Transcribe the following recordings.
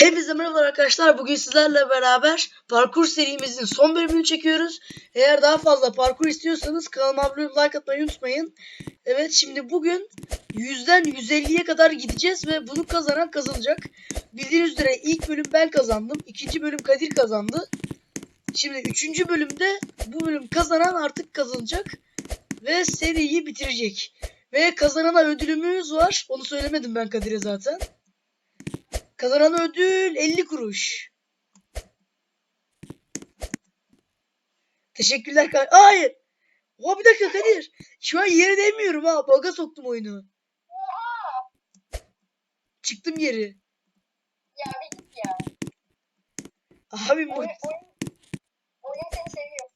Hepinize merhabalar arkadaşlar. Bugün sizlerle beraber parkur serimizin son bölümünü çekiyoruz. Eğer daha fazla parkur istiyorsanız kanalıma abone olup like atmayı unutmayın. Evet şimdi bugün 100'den 150'ye kadar gideceğiz ve bunu kazanan kazanacak. Bildiğiniz üzere ilk bölüm ben kazandım. ikinci bölüm Kadir kazandı. Şimdi üçüncü bölümde bu bölüm kazanan artık kazanacak. Ve seriyi bitirecek. Ve kazanana ödülümüz var. Onu söylemedim ben Kadir'e zaten. Kazanan ödül 50 kuruş. Teşekkürler Kadir. Hayır. Oha bir dakika Kadir. Şu an yere değmiyorum ha. Baga soktum oyunu. Oha! Çıktım geri. Ya bir git ya. Abi bu... Oyun, oyun, oyun seni seviyor.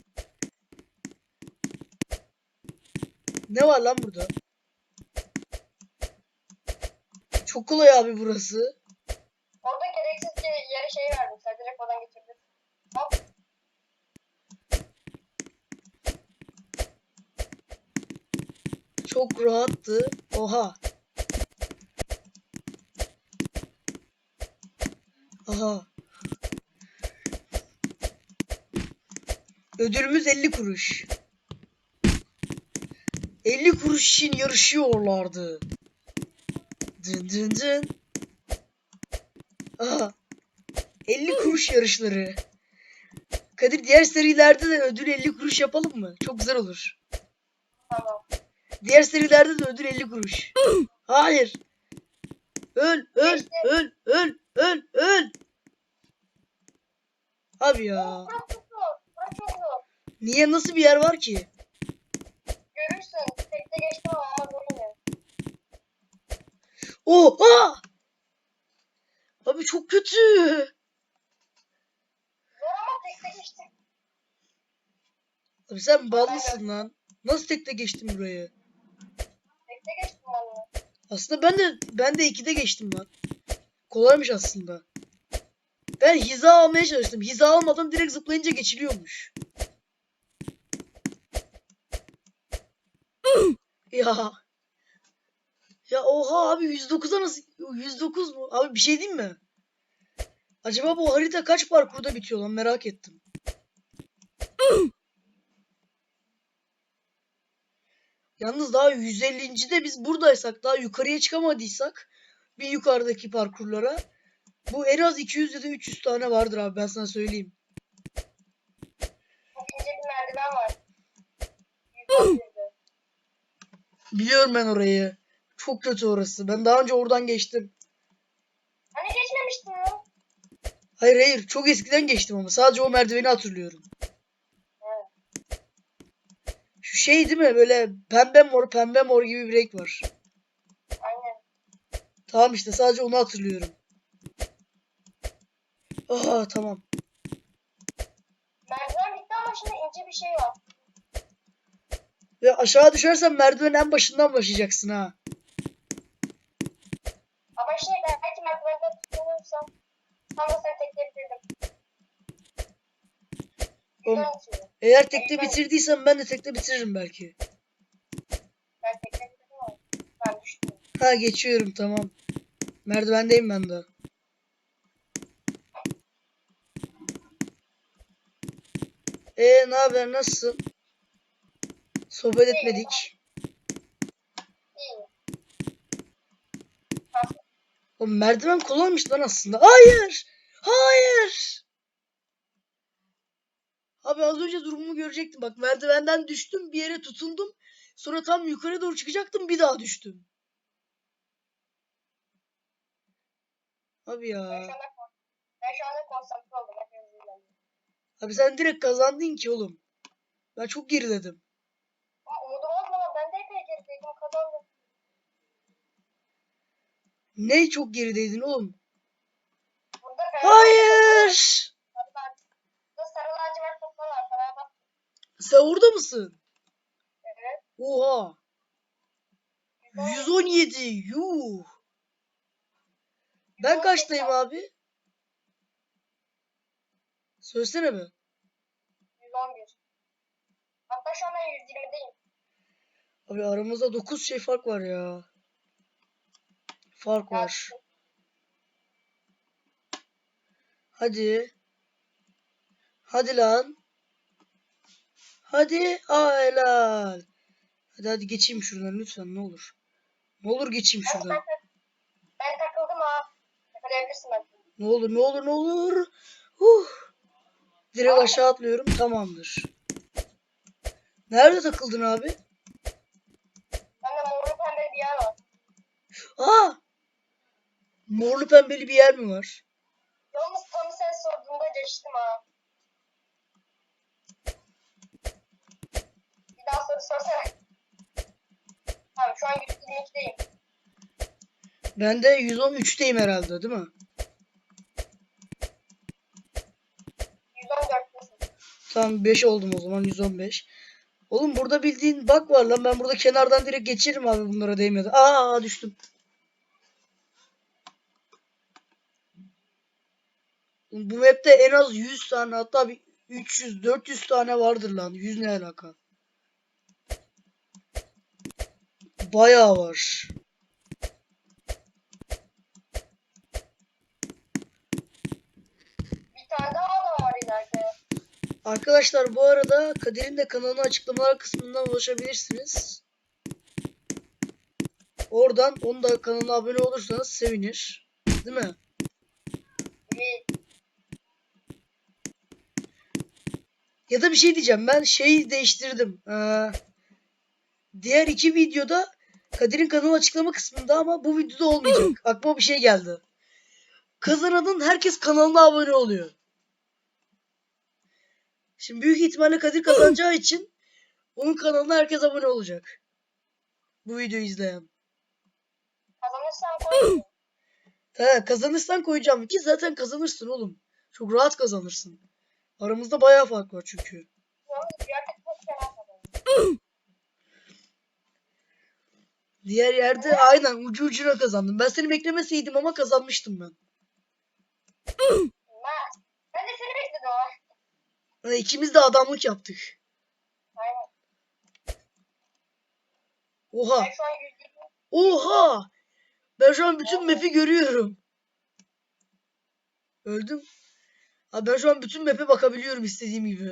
Ne var lan burada? Çok kolay abi burası. Gereksiz ki yere şey verdim. Sen direkt oradan getirdin. Hop. Çok rahattı. Oha. Aha. Ödülümüz 50 kuruş. 50 kuruş için yarışıyorlardı. Dın dın dın. Aha. 50 kuruş yarışları. Kadir diğer serilerde de ödül 50 kuruş yapalım mı? Çok güzel olur. Tamam. Diğer serilerde de ödül 50 kuruş. Hayır. Öl, öl, öl, öl, öl, öl. Abi ya. Niye nasıl bir yer var ki? Görürsün. Tekte geçtim ama böyle. Oha! Abi çok kötü. Zor ama tekte geçtim. Abi sen ballısın lan. Nasıl tekte geçtin burayı? Tekte geçtim valla. Aslında ben de ben de ikide geçtim lan. Kolaymış aslında. Ben hiza almaya çalıştım. Hiza almadan direkt zıplayınca geçiliyormuş. ya. Ya oha abi 109'a nasıl 109 mu? Abi bir şey diyeyim mi? Acaba bu harita kaç parkurda bitiyor lan merak ettim. Yalnız daha 150. de biz buradaysak daha yukarıya çıkamadıysak bir yukarıdaki parkurlara bu en az 200 ya da 300 tane vardır abi ben sana söyleyeyim. Çok ince bir merdiven var. Biliyorum ben orayı. Çok kötü orası. Ben daha önce oradan geçtim. Hani geçmemiştin ya. Hayır hayır çok eskiden geçtim ama sadece o merdiveni hatırlıyorum. Evet. Şu şey değil mi böyle pembe mor pembe mor gibi bir renk var. Aynen. Tamam işte sadece onu hatırlıyorum. Aha tamam. Merdiven bitti ama şimdi ince bir şey var. Ve aşağı düşersen merdivenin en başından başlayacaksın ha. Ama şey belki merdivende tutunursam tam da seni tekleyebilirdim. Oğlum. Eğer tekte bitirdiysen ben de tekte bitiririm belki. Ben tekleyebilirdim ama ben düştüm. Ha geçiyorum tamam. Merdivendeyim ben de. Ee ne haber nasılsın? Sohbet etmedik. İyi. O merdiven kolaymış lan aslında. Hayır! Hayır! Abi az önce durumumu görecektim. Bak merdivenden düştüm bir yere tutundum. Sonra tam yukarı doğru çıkacaktım bir daha düştüm. Abi Ben ya. şu anda, ben şu anda konsantre oldum. Hepiniz izleyin. Abi sen direkt kazandın ki oğlum. Ben çok geriledim. Umudum olmadan ben de epey gerideydim. Kazandım. Ne çok gerideydin oğlum? Hayır! Sarı lacivert- Burada sarı lacivert toplar var. Fenerbahçe. Sen orada mısın? Evet. Oha. Güzel. 117. Yuh. Ben kaçtayım abi? Söylesene be. 111. Hatta şu an ben 120'deyim. Abi aramızda 9 şey fark var ya. Fark var. Hadi. Hadi lan. Hadi. Aa helal. Hadi hadi geçeyim şuradan lütfen ne olur. Ne olur geçeyim Ben, şuradan. ben, ben takıldım ha. Ben. Ne olur ne olur ne olur. Huh. Direkt aşağı atlıyorum. Tamamdır. Nerede takıldın abi? Bende morlu pembe bir yer var. Aa! Morlu pembeli bir yer mi var? Yalnız tam sen sorduğunda geçtim ha. Soru sorsana. Tamam şu an 122'deyim. Ben de 113'teyim herhalde değil mi? 114'tesin. Tamam 5 oldum o zaman 115. Oğlum burada bildiğin bak var lan ben burada kenardan direkt geçerim abi bunlara değmedi. Aa düştüm. Bu map'te en az 100 tane hatta bir 300 400 tane vardır lan. 100 ne alaka? Bayağı var. Bir tane daha adam var ileride. Arkadaşlar bu arada Kadir'in de kanalına açıklamalar kısmından ulaşabilirsiniz. Oradan onun da kanalına abone olursanız sevinir. Değil mi? Ya da bir şey diyeceğim. Ben şeyi değiştirdim. Ee, diğer iki videoda Kadir'in kanalı açıklama kısmında ama bu videoda olmayacak. Aklıma bir şey geldi. Kazananın herkes kanalına abone oluyor. Şimdi büyük ihtimalle Kadir kazanacağı için onun kanalına herkes abone olacak. Bu videoyu izleyen. kazanırsan koy. He, kazanırsan koyacağım ki zaten kazanırsın oğlum. Çok rahat kazanırsın. Aramızda bayağı fark var çünkü. Yalnız yerde çok fena kazanır. Diğer yerde aynen ucu ucuna kazandım. Ben seni beklemeseydim ama kazanmıştım ben. Ben, de seni bekledim ama. Yani ikimiz de adamlık yaptık. Aynen. Oha. Ben şu an 120. Oha. Ben şu an bütün map'i görüyorum. Öldüm. Abi ben şu an bütün map'e bakabiliyorum istediğim gibi.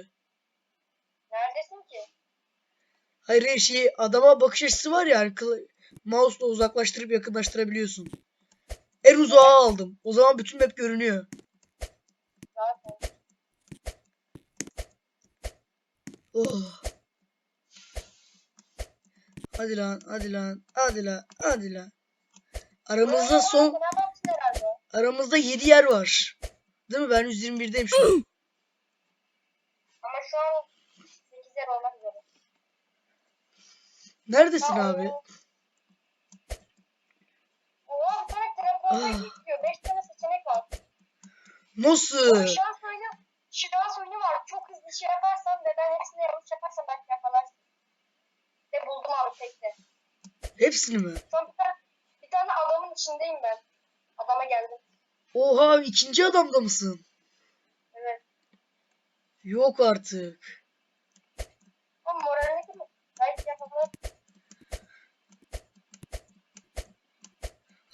Neredesin ki? Hayır hayır, şey adama bakış açısı var ya hani kılı- mouse'la uzaklaştırıp yakınlaştırabiliyorsun. En uzağa aldım. O zaman bütün map görünüyor. Zaten. Oh. Hadi lan, hadi lan, hadi lan, hadi lan. Aramızda son, aramızda 7 yer var. Değil mi? Ben 121'deyim şu an. Ama şu an 8 yer olmak üzere. Neredesin abi? O- Oha bir tane telefonda Ah. gidiyor. 5 tane seçenek var. Nasıl? Şans oyunu, şans oyunu var. Çok hızlı şey yaparsan ve ben hepsini yanlış yaparsam belki yakalarsın. Ve buldum abi tekte. Hepsini mi? An bir tane, bir tane adamın içindeyim ben. Adama geldim. Oha ikinci adamda mısın? Evet. Yok artık. Ama moralini. Belki yapabilir.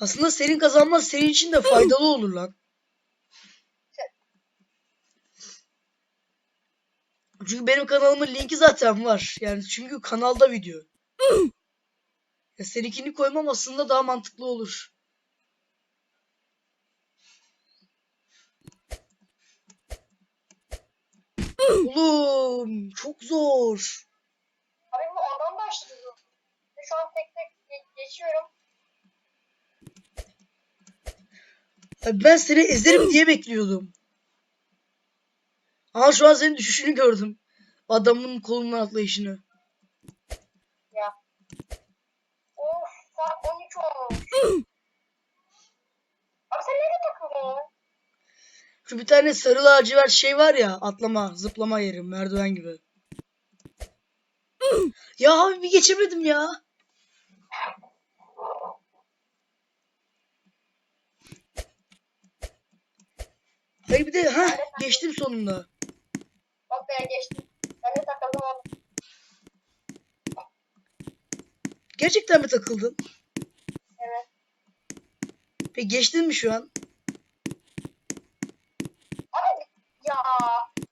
Aslında senin kazanman senin için de faydalı olur lan. Çünkü benim kanalımın linki zaten var. Yani çünkü kanalda video. Ya seninkini koymam aslında daha mantıklı olur. Oğlum çok zor. Abi bu adam başladı. Şu an tek tek ge- geçiyorum. Abi ben seni ezerim diye bekliyordum. Ama şu an senin düşüşünü gördüm. Adamın kolundan atlayışını. Ya. Of fark 13 olmuş. Abi sen nerede takıldın ya? Şu bir tane sarı lacivert şey var ya atlama zıplama yeri merdiven gibi. ya abi bir geçemedim ya. Hayır bir de ha geçtim sonunda. Bak ben geçtim. Ben de takıldım abi. Gerçekten mi takıldın? Evet. Peki geçtin mi şu an?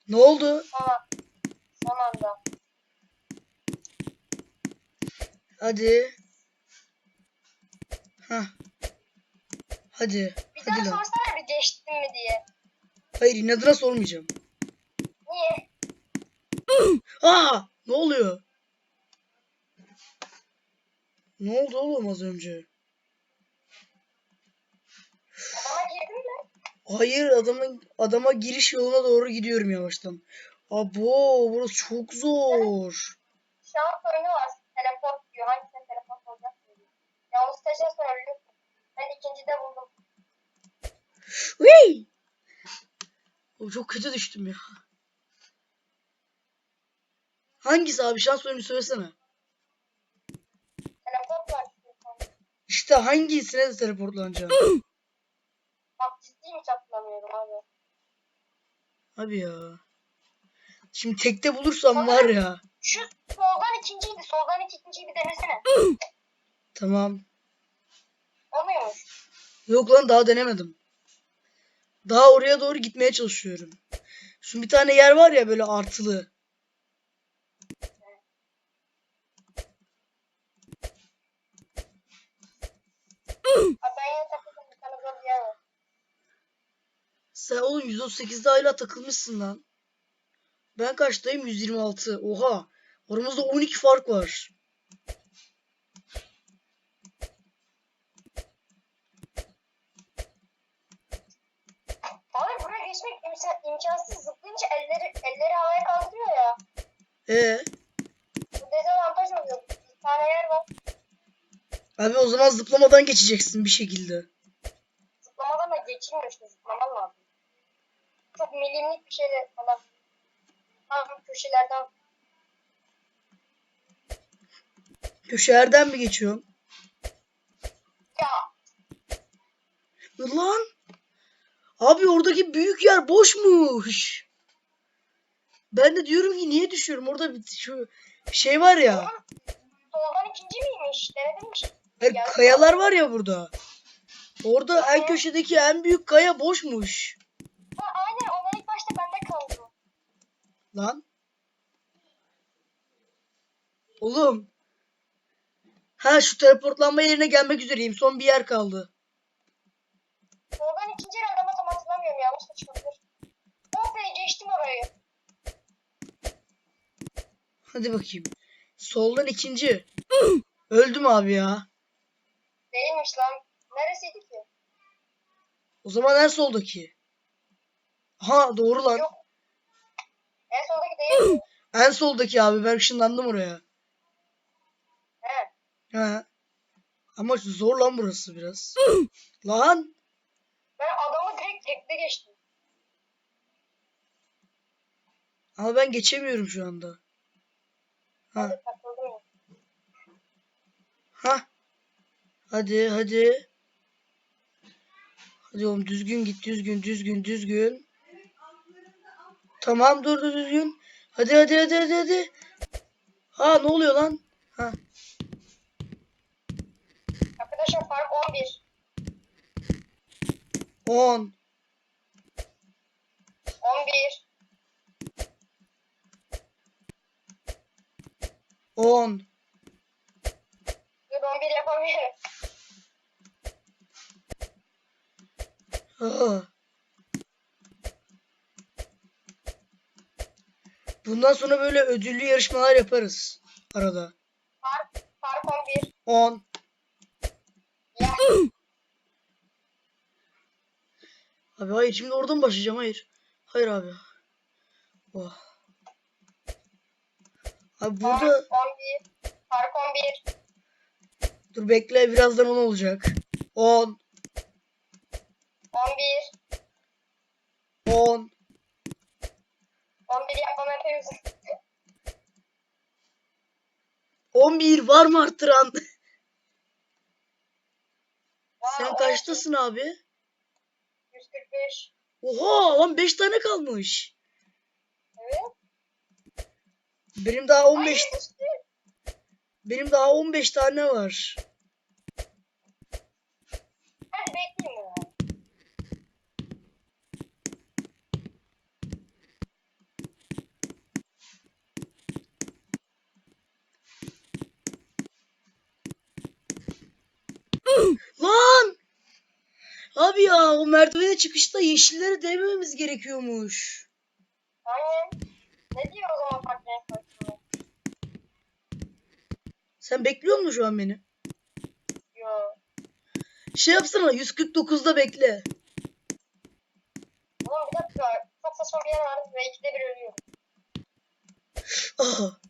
Ne oldu? Son, an- son anda. Hadi. Hah. Hadi. Bir Hadi daha lan. sorsana bir geçtin mi diye. Hayır inadına sormayacağım. Niye? Aa! Ne oluyor? Ne oldu oğlum az önce? Adama girdin mi? Hayır adamın adama giriş yoluna doğru gidiyorum yavaştan. Abo burası çok zor. Şans oyunu var. Teleport diyor. Hangisine teleport olacak diyor. Yalnız teşe söylüyorsun. Ben ikincide buldum. Hey! Oğlum çok kötü düştüm ya. Hangisi abi şans oyunu söylesene. Teleport var. istiyorsan. İşte hangisine de teleportlanacağım. Bak ciddiyim hiç hatırlamıyorum abi. Abi ya. Şimdi tekte bulursam var ya. Şu soldan ikinciydi. Soldan ikinciyi bir denesene. Tamam. O muymuş? Yok lan daha denemedim. Daha oraya doğru gitmeye çalışıyorum. Şu bir tane yer var ya böyle artılı. Sen oğlum 138'de hala takılmışsın lan. Ben kaçtayım? 126. Oha. Aramızda 12 fark var. Abi imkan, imkansız. Zıplayınca elleri, elleri havaya kaldırıyor ya. Ee, Bu dezavantaj oluyor. Bir tane yer var. abi o zaman zıplamadan geçeceksin bir şekilde. Zıplamadan da geçilmiyor işte. Zıplaman lazım. Çok milimlik bir şeyle falan. Tam köşelerden. Köşelerden mi geçiyorum? Ya Lan. Abi oradaki büyük yer boşmuş. Ben de diyorum ki niye düşüyorum? Orada bir şu şey var ya. soldan ikinci miymiş? Denedin mi? Hayır, Ya- kayalar var ya burada. Orada en köşedeki en büyük kaya boşmuş. Ha aynen ona ilk başta bende kaldı. Lan. Oğlum. Ha şu teleportlanma yerine gelmek üzereyim. Son bir yer kaldı. Soldan ikinci yer adama tam hatırlamıyorum yanlış da çıkabilir. Oh be geçtim orayı. Hadi bakayım. Soldan ikinci. Öldüm abi ya. Değilmiş lan. Neresiydi ki? O zaman en soldaki. Ha doğru lan. Yok. En soldaki değil mi? En soldaki abi ben ışınlandım oraya. He. Ha. Ama zor lan burası biraz. lan. Ben adamı direkt tekte geçtim. Ama ben geçemiyorum şu anda. Ha. Ha. Hadi hadi. Hadi oğlum düzgün git düzgün düzgün düzgün. Tamam dur dur düzgün. Hadi hadi hadi hadi hadi. Ha ne oluyor lan? Ha. Arkadaşlar fark 11. 10 11. 10 Dur 11 yapamıyorum. Bundan sonra böyle ödüllü yarışmalar yaparız arada. Fark, fark 11. 10 Ya. Abi hayır şimdi oradan başlayacağım hayır. Hayır abi. Oh. Abi burada 11. Fark 11. dur bekle birazdan 10 olacak. 10 11. 10 11 yapmam hepimiz. 11 var mı arttıran? Sen 12, kaçtasın abi? 145. Oha lan 5 tane kalmış. Evet. Benim daha 15 Benim daha 15 tane var. Lan! Abi ya o merdivene çıkışta yeşilleri dememiz gerekiyormuş. Aynen. Ne diyor o zaman bak sen bekliyor musun şu an beni? Yo. Şey yapsana 149'da bekle. Oğlum bir dakika. Çok saçma bir yer var ve ikide bir ölüyorum. Aha.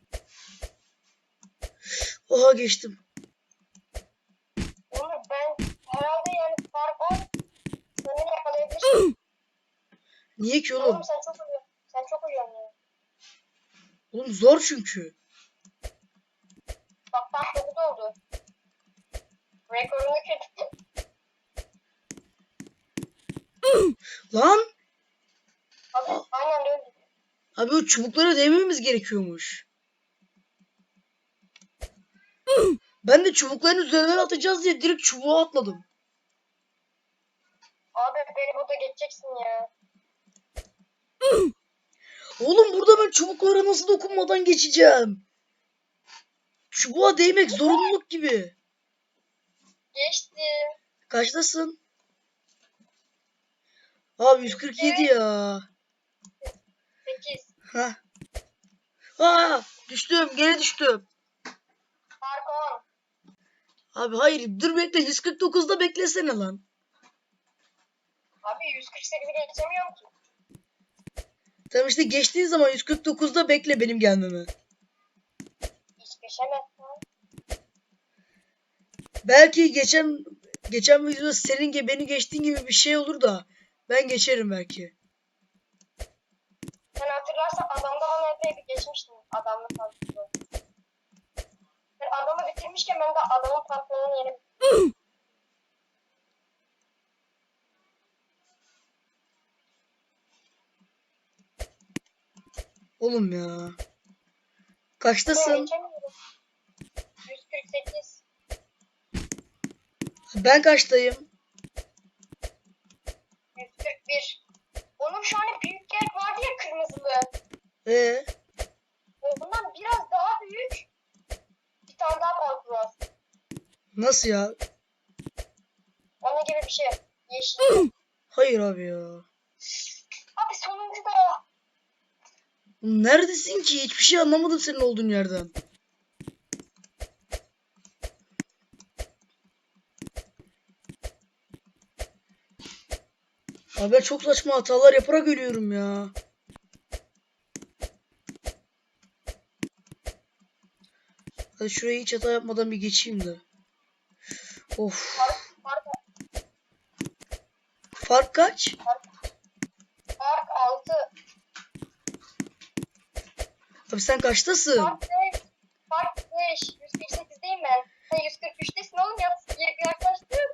Oha geçtim. Oğlum ben herhalde yani fark var. Sen beni yakalayabilirsin. Niye ki oğlum? Oğlum sen çok uyuyorsun. Sen çok uyuyorsun. Oğlum zor çünkü. Bak bak 9 oldu. Rekorunu kırdı. Lan Abi aynen öldü. abi o çubuklara değmememiz gerekiyormuş. Ben de çubukların üzerinden atacağız diye direkt çubuğa atladım. Abi beni burada geçeceksin ya. Oğlum burada ben çubuklara nasıl dokunmadan geçeceğim? Çubuğa değmek zorunluluk gibi. Geçti. Kaçtasın? Abi 147 ya. 8. Hah. Aa, düştüm, geri düştüm. 10. Abi hayır, dur bekle. 149'da beklesene lan. Abi 148'i geçemiyorum ki. Tamam işte geçtiğin zaman 149'da bekle benim gelmemi. Geçemezsin. Belki geçen geçen videoda senin gibi beni geçtiğin gibi bir şey olur da ben geçerim belki. Sen hatırlarsan adamda bana epey bir geçmiştin. Adamlı pantolonu. Sen adamı bitirmişken ben de adamın pantolonunu yeni Oğlum ya. Kaçtasın? Geçemiyorum. 148. Ben kaçtayım? 141. Onun şu an büyük yer vardı ya kırmızılı. Ee, Ondan biraz daha büyük. Bir tane daha parkur var. nasıl ya? Onun gibi bir şey. Yeşil. Hayır abi ya. Abi sonuncu da. Oğlum Neredesin ki? Hiçbir şey anlamadım senin olduğun yerden. Abi ben çok saçma hatalar yaparak ölüyorum ya. Hadi şurayı hiç hata yapmadan bir geçeyim de. Of. Fark, fark, Fark kaç? fark Abi sen kaçtasın? Fark 5. Fark 5. 148'deyim ben. Sen 143'tesin oğlum ya. ya- Yaklaştın.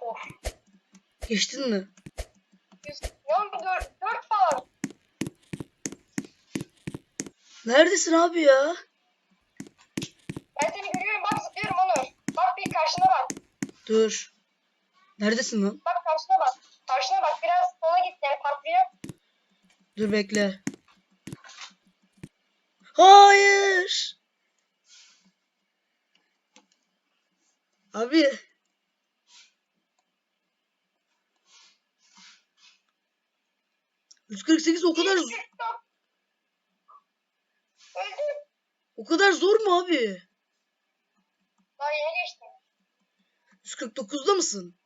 Of. Geçtin mi? Yüz- Ne oldu? 4, 4 var. Neredesin abi ya? Ben seni görüyorum. Bak zıplıyorum Onur. Bak bir karşına bak. Dur. Neredesin lan? Bak karşına bak. Karşına bak. Biraz sola git yani parkıya. Dur bekle. Hayır. Abi. ...148 o kadar o kadar zor mu abi? Daha yeni geçtim. 149'da mısın?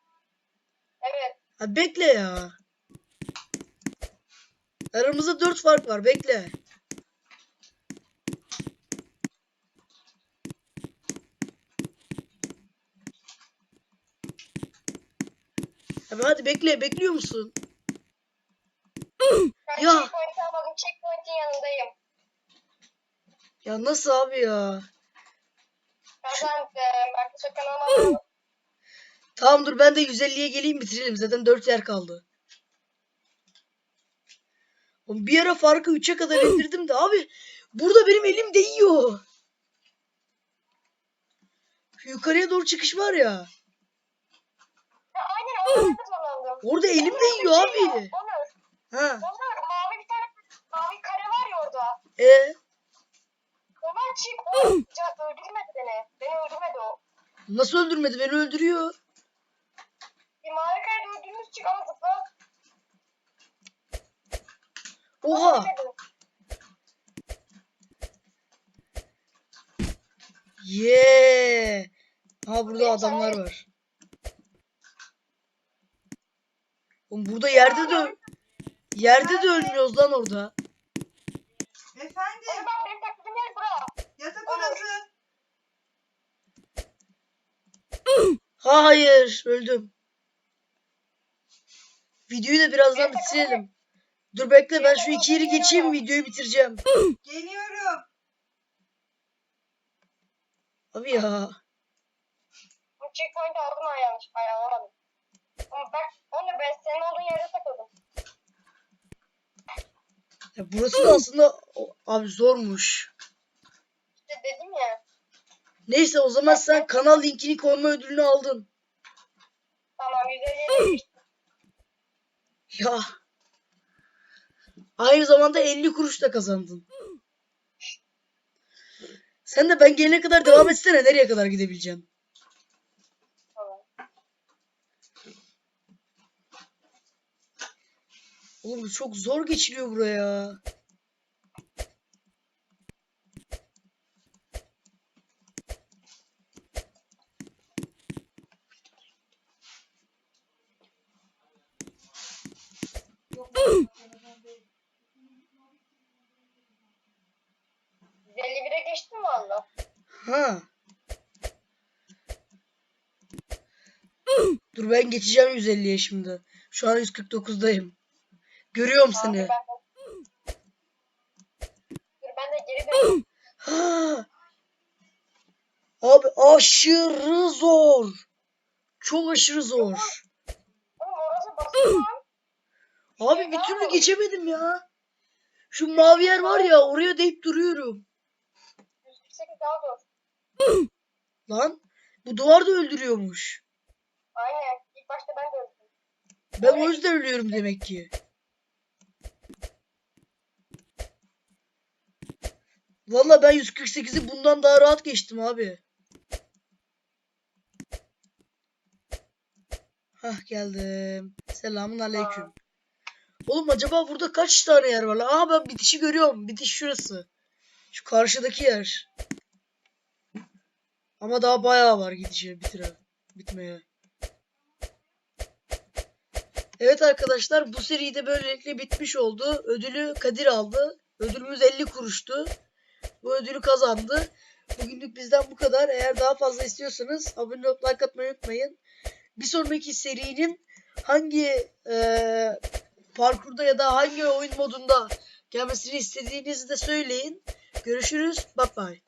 Ha bekle ya. Aramızda 4 fark var bekle. Abi hadi bekle bekliyor musun? Ben Ya. almadım. Checkpoint'in yanındayım. Ya nasıl abi ya? Kazandım. Arkadaşlar kanalıma abone olun. Tamam dur ben de 150'ye geleyim bitirelim. Zaten 4 yer kaldı. Oğlum bir ara farkı 3'e kadar indirdim de abi burada benim elim değiyor. Şu yukarıya doğru çıkış var ya. Aynen ondan. Orada elim değiyor şey abi. Ha. Onur mavi bir tane mavi kare var ya orada. E Oradan çık. Öldürmedi beni. Beni öldürmedi o. Nasıl öldürmedi? Beni öldürüyor. Bir mavi kaydı öldürmüş çık ama zıpla. Oha. Yeah. Ha burada adamlar var. Oğlum burada yerde de yerde de ölmüyoruz lan orada. Efendim, Onu bak benim taklidimi yer bura. yatak odası. Hayır, öldüm. Videoyu da birazdan bitirelim. Dur bekle ben şu iki yeri geçeyim videoyu bitireceğim. Geliyorum. Abi ya. Bu checkpoint'i aldım yanlış. Hayır alamadım. Ama bak onu ben senin olduğun yere takıldım. ya burası da aslında o- abi zormuş. İşte dedim ya. Neyse o zaman sen kanal linkini koyma ödülünü aldın. Tamam 157 geçtim. Ya. Aynı zamanda 50 kuruş da kazandın. Sen de ben gelene kadar devam etsene. Nereye kadar gidebileceksin? Oğlum çok zor geçiliyor buraya. Yok, 151'e geçtim valla. Ha. Dur ben geçeceğim 150'ye şimdi. Şu an 149'dayım. Görüyorum Abi seni. ben de... Dur ben de geri. Ha. Abi aşırı zor. Çok aşırı zor. Oğlum orası basit lan. Abi bir türlü geçemedim ya. Şu mavi yer var ya oraya deyip duruyorum. 148 daha zor. Lan bu duvar da öldürüyormuş. Aynen. İlk başta ben de öldüm. Ben o yüzden ölüyorum demek ki. Valla ben 148'i bundan daha rahat geçtim abi. Hah geldim. Selamun aleyküm. Oğlum acaba burada kaç tane yer var? Aha ben bitişi görüyorum. Bitiş şurası. Şu karşıdaki yer. Ama daha bayağı var gidişe bitire. Bitmeye. Evet arkadaşlar bu seri de böylelikle bitmiş oldu. Ödülü Kadir aldı. Ödülümüz 50 kuruştu. Bu ödülü kazandı. Bugünlük bizden bu kadar. Eğer daha fazla istiyorsanız abone olup like atmayı unutmayın. Bir sonraki serinin hangi eee, parkurda ya da hangi oyun modunda gelmesini istediğinizi de söyleyin. Görüşürüz. Bye bye.